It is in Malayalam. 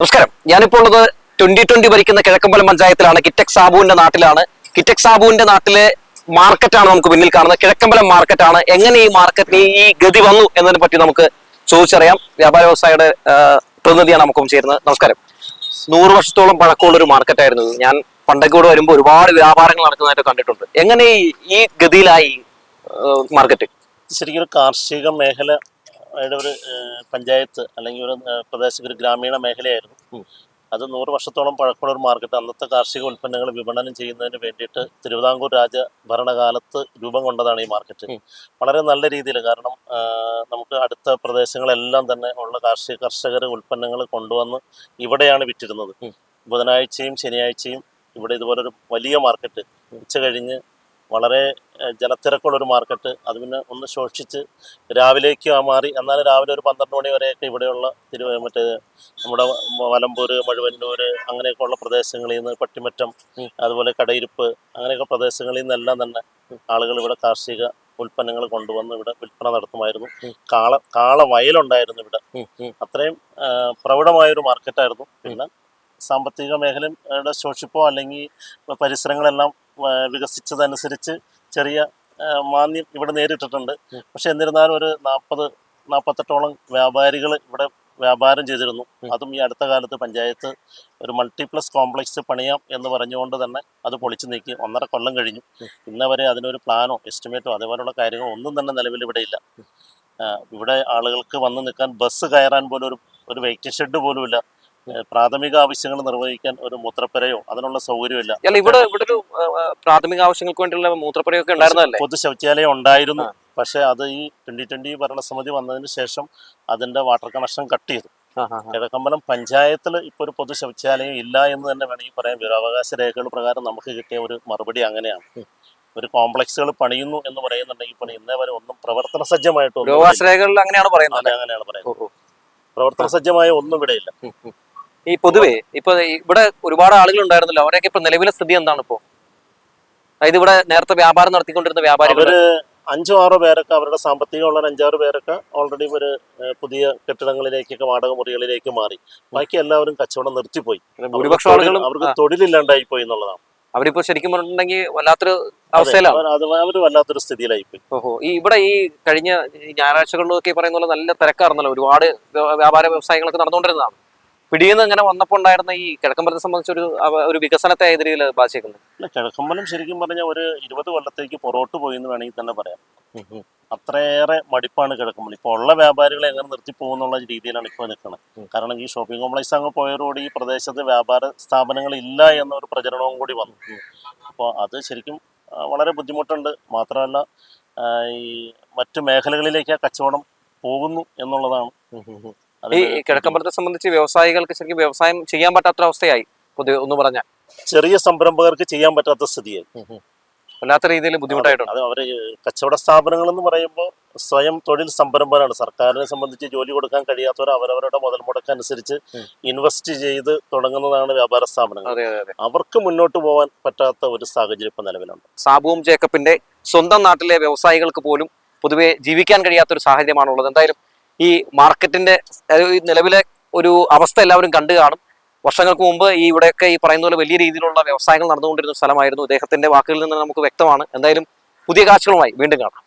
നമസ്കാരം. ഞാനിപ്പോൾ ഉള്ളത് ട്വന്റി ട്വന്റി ഭരിക്കുന്ന കിഴക്കമ്പലം പഞ്ചായത്തിലാണ്. കിറ്റക് സാബുവിന്റെ നാട്ടിലാണ്. കിറ്റക് സാബുവിന്റെ നാട്ടിലെ മാർക്കറ്റാണ് നമുക്ക് പിന്നിൽ കാണുന്നത്. കിഴക്കമ്പലം മാർക്കറ്റാണ് എങ്ങനെ ഈ മാർക്കറ്റിന് ഈ ഗതി വന്നു എന്നതിനെ പറ്റി നമുക്ക് ചോദിച്ചറിയാം. വ്യാപാര വ്യവസായയുടെ പ്രതിനിധിയാണ് നമുക്ക് ചേരുന്നത്. നമസ്കാരം. നൂറ് വർഷത്തോളം പഴക്കമുള്ള ഒരു മാർക്കറ്റായിരുന്നു ഞാൻ പണ്ടൊക്കെ വരുമ്പോൾ ഒരുപാട് വ്യാപാരങ്ങൾ നടക്കുന്നതായിട്ട് കണ്ടിട്ടുണ്ട്. എങ്ങനെ ഈ ഗതിയിലായി മാർക്കറ്റ് ശരിക്കും കാർഷിക മേഖല യുടെ ഒരു പഞ്ചായത്ത് അല്ലെങ്കിൽ ഒരു പ്രദേശത്ത് ഒരു ഗ്രാമീണ മേഖലയായിരുന്നു. അത് നൂറ് വർഷത്തോളം പഴക്കമുള്ള ഒരു മാർക്കറ്റ് അന്നത്തെ കാർഷിക ഉൽപ്പന്നങ്ങൾ വിപണനം ചെയ്യുന്നതിന് വേണ്ടിയിട്ട് തിരുവിതാംകൂർ രാജ ഭരണകാലത്ത് രൂപം കൊണ്ടതാണ് ഈ മാർക്കറ്റ്. വളരെ നല്ല രീതിയിൽ കാരണം നമുക്ക് അടുത്ത പ്രദേശങ്ങളെല്ലാം തന്നെ ഉള്ള കാർഷിക കർഷകർ ഉൽപ്പന്നങ്ങൾ കൊണ്ടുവന്ന് ഇവിടെയാണ് വിറ്റിരുന്നത്. ബുധനാഴ്ചയും ശനിയാഴ്ചയും ഇവിടെ ഇതുപോലൊരു വലിയ മാർക്കറ്റ് ഉച്ച കഴിഞ്ഞ് വളരെ ജലത്തിരക്കുള്ള ഒരു മാർക്കറ്റ്. അത് പിന്നെ ഒന്ന് ശോഷിച്ച് രാവിലേക്ക് ആ മാറി എന്നാൽ രാവിലെ ഒരു പന്ത്രണ്ട് മണി വരെയൊക്കെ ഇവിടെയുള്ള തിരു മറ്റേ നമ്മുടെ വലമ്പൂർ മഴുവന്നൂർ അങ്ങനെയൊക്കെ ഉള്ള പ്രദേശങ്ങളിൽ നിന്ന് പട്ടിമറ്റം അതുപോലെ കടയിരുപ്പ് അങ്ങനെയൊക്കെ പ്രദേശങ്ങളിൽ നിന്നെല്ലാം തന്നെ ആളുകൾ ഇവിടെ കാർഷിക ഉൽപ്പന്നങ്ങൾ കൊണ്ടുവന്ന് ഇവിടെ വിൽപ്പന നടത്തുമായിരുന്നു. കാള കാള വയലുണ്ടായിരുന്നു ഇവിടെ. അത്രയും പ്രൗഢമായൊരു മാർക്കറ്റായിരുന്നു. പിന്നെ സാമ്പത്തിക മേഖലയുടെ ശോഷിപ്പോ അല്ലെങ്കിൽ പരിസരങ്ങളെല്ലാം വികസിച്ചതനുസരിച്ച് ചെറിയ മാന്യം ഇവിടെ നേരിട്ടിട്ടുണ്ട്. പക്ഷെ എന്നിരുന്നാലും ഒരു നാൽപ്പത് നാൽപ്പത്തെട്ടോളം വ്യാപാരികൾ ഇവിടെ വ്യാപാരം ചെയ്തിരുന്നു. അതും ഈ അടുത്ത കാലത്ത് പഞ്ചായത്ത് ഒരു മൾട്ടിപ്ലസ് കോംപ്ലക്സ് പണിയാം എന്ന് പറഞ്ഞുകൊണ്ട് തന്നെ അത് പൊളിച്ചു നീക്കി. ഒന്നര കൊല്ലം കഴിഞ്ഞു. ഇന്നവരെ അതിനൊരു പ്ലാനോ എസ്റ്റിമേറ്റോ അതേപോലെയുള്ള കാര്യങ്ങളോ ഒന്നും തന്നെ നിലവിൽ ഇവിടെ ഇല്ല. ഇവിടെ ആളുകൾക്ക് വന്ന് നിൽക്കാൻ ബസ് കയറാൻ പോലും ഒരു ഒരു വെയിറ്റിംഗ് ഷെഡ് പോലും ഇല്ല. പ്രാഥമിക ആവശ്യങ്ങൾ നിർവഹിക്കാൻ ഒരു മൂത്രപ്പുരയോ അതിനുള്ള സൗകര്യമില്ല. അല്ല ഇവിടെ ഇവിടെ ഒരു പ്രാഥമിക ആവശ്യങ്ങൾക്ക് വേണ്ടിയുള്ള മൂത്രപ്പുരയൊക്കെ ഉണ്ടായിരുന്നല്ലേ പൊതു ശൗചാലയം ഉണ്ടായിരുന്നു. പക്ഷേ അത് ഈ ട്വന്റി ട്വന്റി ഭരണസമിതി വന്നതിന് ശേഷം അതിന്റെ വാട്ടർ കണക്ഷൻ കട്ട് ചെയ്തു. കിഴക്കമ്പലം പഞ്ചായത്തിൽ ഇപ്പോൾ ഒരു പൊതു ശൗചാലയം ഇല്ല എന്ന് തന്നെ വേണമെങ്കിൽ പറയാം. വിവരാവകാശ രേഖകൾ പ്രകാരം നമുക്ക് കിട്ടിയ ഒരു മറുപടി അങ്ങനെയാണ്. ഒരു കോംപ്ലക്സുകൾ പണിയുന്നു എന്ന് പറയുന്നുണ്ടെങ്കിൽ ഇപ്പോൾ ഇന്നേ വരെ ഒന്നും പ്രവർത്തന സജ്ജമായിട്ടൊന്നും അങ്ങനെയാണ് പറയുന്നത് അങ്ങനെയാണ് പറയുന്നത്. പ്രവർത്തന സജ്ജമായ ഒന്നും ഇവിടെ ഇല്ല. ഉം, ഉം. ഈ പൊതുവേ ഇപ്പൊ ഇവിടെ ഒരുപാട് ആളുകൾ ഉണ്ടായിരുന്നല്ലോ അവരൊക്കെ ഇപ്പൊ നിലവിലെ സ്ഥിതി എന്താണ് ഇപ്പോ? അതായത് ഇവിടെ നേരത്തെ വ്യാപാരം നടത്തിക്കൊണ്ടിരുന്ന വ്യാപാരികൾ അഞ്ചോ ആറോ പേരൊക്കെ അവരുടെ സാമ്പത്തികമുള്ള അഞ്ചാറ് പേരൊക്കെ ഓൾറെഡി ഒരു പുതിയ കെട്ടിടങ്ങളിലേക്കൊക്കെ വാടക മുറികളിലേക്ക് മാറി. ബാക്കി എല്ലാവരും കച്ചവടം നിർത്തിപ്പോയി. ഭൂരിപക്ഷം അവർക്ക് ആളുകളും അവർക്ക് തൊഴിലില്ലാണ്ടായി പോയി എന്നുള്ളതാണ്. അവരിപ്പോ ശരിക്കും പറഞ്ഞിട്ടുണ്ടെങ്കിൽ വല്ലാത്തൊരു അവസ്ഥയിലാണ്. വല്ലാത്തൊരു സ്ഥിതിയിലായി പോയി ഓഹോ ഈ ഇവിടെ ഈ കഴിഞ്ഞ ഞായറാഴ്ചകളിലൊക്കെ പറയുന്ന പോലെ നല്ല തിരക്കാർന്നല്ലോ ഒരുപാട് വ്യാപാര വ്യവസായങ്ങളൊക്കെ നടന്നുകൊണ്ടിരുന്നതാണ്. പിടിയെന്ന് ഇങ്ങനെ വന്നപ്പോൾ ഉണ്ടായിരുന്ന ഈ കിഴക്കമ്പലത്തെ സംബന്ധിച്ച് ഒരു ഒരു വികസനത്തെ ഏത് രീതിയിൽ ബാധിച്ചേക്കുന്നത്? അല്ല കിഴക്കമ്പലം ശരിക്കും പറഞ്ഞാൽ ഒരു ഇരുപത് കൊല്ലത്തേക്ക് പുറോട്ട് പോയി എന്ന് വേണമെങ്കിൽ തന്നെ പറയാം. അത്രയേറെ മടിപ്പാണ് കിഴക്കമ്പലം ഇപ്പോൾ ഉള്ള വ്യാപാരികളെ എങ്ങനെ നിർത്തി പോകുന്നുള്ള രീതിയിലാണ് ഇപ്പോൾ നിൽക്കുന്നത് കാരണം ഈ ഷോപ്പിംഗ് കോംപ്ലക്സ് അങ്ങ് പോയതോടെ ഈ പ്രദേശത്ത് വ്യാപാര സ്ഥാപനങ്ങൾ ഇല്ല എന്നൊരു പ്രചരണവും കൂടി വന്നു. അപ്പോൾ അത് ശരിക്കും വളരെ ബുദ്ധിമുട്ടുണ്ട്. മാത്രമല്ല ഈ മറ്റു മേഖലകളിലേക്ക് ആ കച്ചവടം പോകുന്നു എന്നുള്ളതാണ്. ഈ കിഴക്കമ്പലത്തെ സംബന്ധിച്ച് വ്യവസായികൾക്ക് ശരിക്കും വ്യവസായം ചെയ്യാൻ പറ്റാത്ത അവസ്ഥയായി പൊതുവെ ഒന്ന് പറഞ്ഞാൽ. ചെറിയ സംരംഭകർക്ക് ചെയ്യാൻ പറ്റാത്ത സ്ഥിതിയായി. വല്ലാത്ത രീതിയിൽ ബുദ്ധിമുട്ടായിട്ടുണ്ട്. അത് അവർ കച്ചവട സ്ഥാപനങ്ങൾ എന്ന് പറയുമ്പോൾ സ്വയം തൊഴിൽ സംരംഭകരാണ്. സർക്കാരിനെ സംബന്ധിച്ച് ജോലി കൊടുക്കാൻ കഴിയാത്തവർ അവരവരുടെ മുതൽ മുടക്കനുസരിച്ച് ഇൻവെസ്റ്റ് ചെയ്ത് തുടങ്ങുന്നതാണ് വ്യാപാര സ്ഥാപനങ്ങൾ. അവർക്ക് മുന്നോട്ട് പോകാൻ പറ്റാത്ത ഒരു സാഹചര്യം ഇപ്പം നിലവിലുണ്ട്. സാബുവും ജേക്കപ്പിന്റെ സ്വന്തം നാട്ടിലെ വ്യവസായികൾക്ക് പോലും പൊതുവെ ജീവിക്കാൻ കഴിയാത്ത ഒരു സാഹചര്യമാണുള്ളത്. എന്തായാലും ഈ മാർക്കറ്റിന്റെ നിലവിലെ ഒരു അവസ്ഥ എല്ലാവരും കണ്ടു കാണും. വർഷങ്ങൾക്ക് മുമ്പ് ഈ ഇവിടെയൊക്കെ ഈ പറയുന്ന പോലെ വലിയ രീതിയിലുള്ള വ്യവസായങ്ങൾ നടന്നുകൊണ്ടിരുന്ന സ്ഥലമായിരുന്നു. അദ്ദേഹത്തിന്റെ വാക്കുകളിൽ നിന്ന് നമുക്ക് വ്യക്തമാണ്. എന്തായാലും പുതിയ കാഴ്ചകളുമായി വീണ്ടും കാണാം.